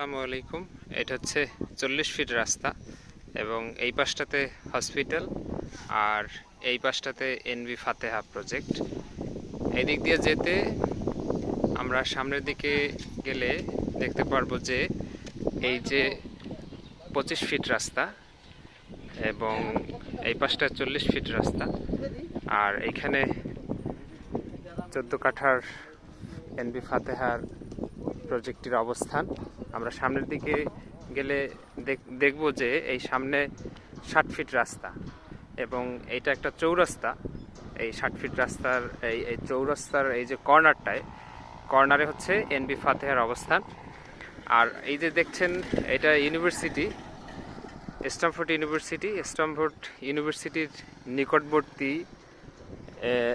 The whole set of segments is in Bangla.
আসসালামু আলাইকুম। এটা হচ্ছে চল্লিশ ফিট রাস্তা এবং এই পাশটাতে হসপিটাল আর এই পাশটাতে এনবি ফাতেহা প্রজেক্ট। এই দিক দিয়ে যেতে আমরা সামনের দিকে গেলে দেখতে পারব যে এই যে পঁচিশ ফিট রাস্তা এবং এই পাশটা চল্লিশ ফিট রাস্তা আর এইখানে চোদ্দ কাঠার এনবি ফাতেহার প্রজেক্টটির অবস্থান। আমরা সামনের দিকে গেলে দেখ- দেখব যে এই সামনে ষাট ফিট রাস্তা এবং এইটা একটা চৌরাস্তা। এই ষাট ফিট রাস্তার এই এই চৌরাস্তার এই যে কর্নারটায়, কর্নারে হচ্ছে এনবি ফাতেহার অবস্থান। আর এই যে দেখছেন, এটা ইউনিভার্সিটি স্টামফোর্ড ইউনিভার্সিটি। স্টামফোর্ড ইউনিভার্সিটির নিকটবর্তী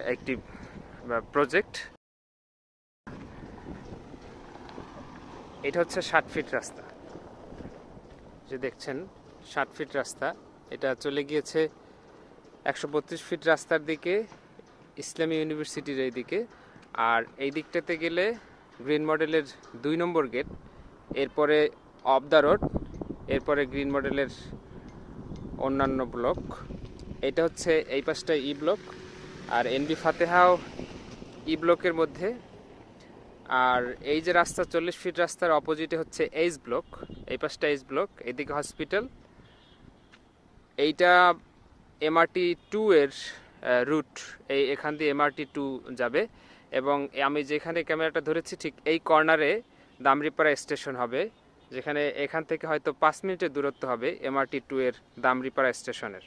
একটি প্রজেক্ট। এটা হচ্ছে ষাট ফিট রাস্তা। যে দেখছেন, ষাট ফিট রাস্তা। এটা চলে গিয়েছে একশো বত্রিশ ফিট রাস্তার দিকে, ইসলামী ইউনিভার্সিটির এই দিকে আর এই দিকটাতে গেলে গ্রিন মডেলের দুই নম্বর গেট, এরপরে অফ দ্য রোড, এরপরে গ্রিন মডেলের অন্যান্য ব্লক। এটা হচ্ছে এই পাশটা ই ব্লক। আর এনবি ফাতেহাও ই ব্লকের মধ্যে আর এই যে রাস্তা, চল্লিশ ফিট রাস্তার অপোজিটে হচ্ছে এইচ ব্লক এই পাশটা এইচ ব্লক এদিকে হসপিটাল এইটা এমআরটি টু এর রুট এই এখান দিয়ে এমআরটি টু যাবে। এবং আমি যেখানে ক্যামেরাটা ধরেছি, ঠিক এই কর্নারে দামরিপাড়া স্টেশন হবে, যেখানে এখান থেকে হয়তো পাঁচ মিনিটের দূরত্ব হবে এমআরটি টু এর দামরিপাড়া স্টেশনের